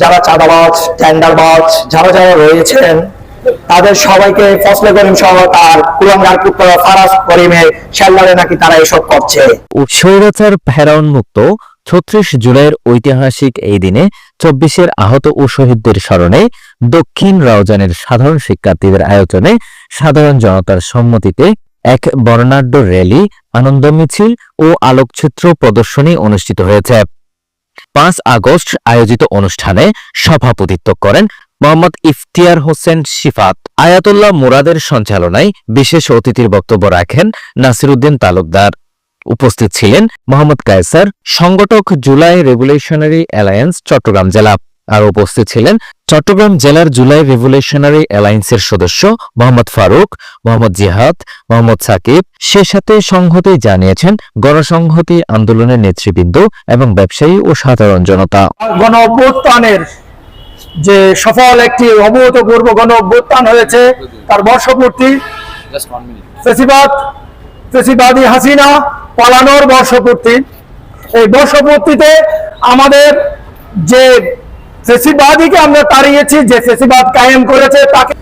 যারা চাঁদাবাজ টেন্ডারবাজ যারা যারা রয়েছেন, তাদের সবাইকে ফসলে করিম সহ তার কুলাঙ্গার পুত্র ফারাজ করিমের শেল্লারে নাকি তারা এসব করছে। স্বৈরাচার ফেরাউন মুক্ত ছত্রিশ জুলাইয়ের ঐতিহাসিক এই দিনে চব্বিশের আহত ও শহীদদের স্মরণে দক্ষিণ রাউজানের সাধারণ শিক্ষার্থীদের আয়োজনে সাধারণ জনতার সম্মতিতে এক বর্ণাঢ্য র্যালি, আনন্দ মিছিল ও আলোকচিত্র প্রদর্শনী অনুষ্ঠিত হয়েছে। পাঁচ আগস্ট আয়োজিত অনুষ্ঠানে সভাপতিত্ব করেন মোহাম্মদ ইফতিয়ার হোসেন শিফাত। আয়াতুল্লাহ মুরাদের সঞ্চালনায় বিশেষ অতিথির বক্তব্য রাখেন নাসিরুদ্দিন তালুকদার। উপস্থিত ছিলেন মোহাম্মদ কায়সার, সংগঠক জুলাই রেগুলেশনারি অ্যালায়েন্স, চট্টগ্রাম জেলা আর উপস্থিত ছিলেন চট্টগ্রাম জেলার জুলাই রেভুলেশনারি অ্যালায়েন্সের সদস্য মোহাম্মদ ফারুক, মোহাম্মদ জিহাদ, মোহাম্মদ সাকিব। সে সাথে সংহতি জানিয়েছেন গণসংহতি আন্দোলনের নেতৃবৃন্দ এবং ব্যবসায়ী ও সাধারণ জনতা। গণ অভ্যুত্থানের যে সফল একটি অভূতপূর্ব গণ অভ্যুত্থান হয়েছে, তার বর্ষপূর্তি হাসিনা পালানোর বর্ষপূর্তি। এই বর্ষপূর্তিতে আমাদের যে ফেসিবাদীকে আমরা তাড়িয়েছি, যে ফেসিবাদ কায়েম করেছে তাকে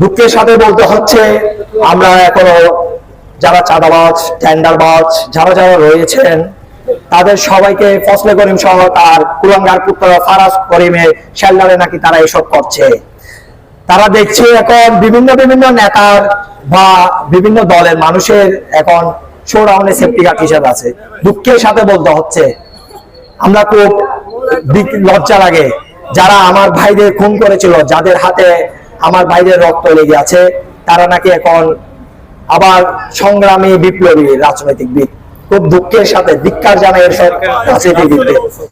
দুঃখের সাথে বলতে হচ্ছে, আমরা এখনও যারা চাঁদাবাজ যারা যারা রয়েছেন, তাদের সবাইকে ফসলে করিম সহ তার পুত্র ফারাজ নাকি তারা এসব করছে। তারা দেখছে এখন বিভিন্ন বিভিন্ন নেতার বা বিভিন্ন দলের মানুষের এখন সেফটি হিসেবে আছে। দুঃখের সাথে বলতে হচ্ছে, আমরা খুব লজ্জা লাগে। যারা আমার ভাইদের খুন করেছিল যাদের হাতে আমার ভাইদের রক্ত লেগে আছে তারা নাকি এখন আবার সংগ্রামী বিপ্লবী রাজনৈতিকবিদ খুব দুঃখের সাথে ধিক্ষার জানায় এর সব রাজনীতিবিদদের।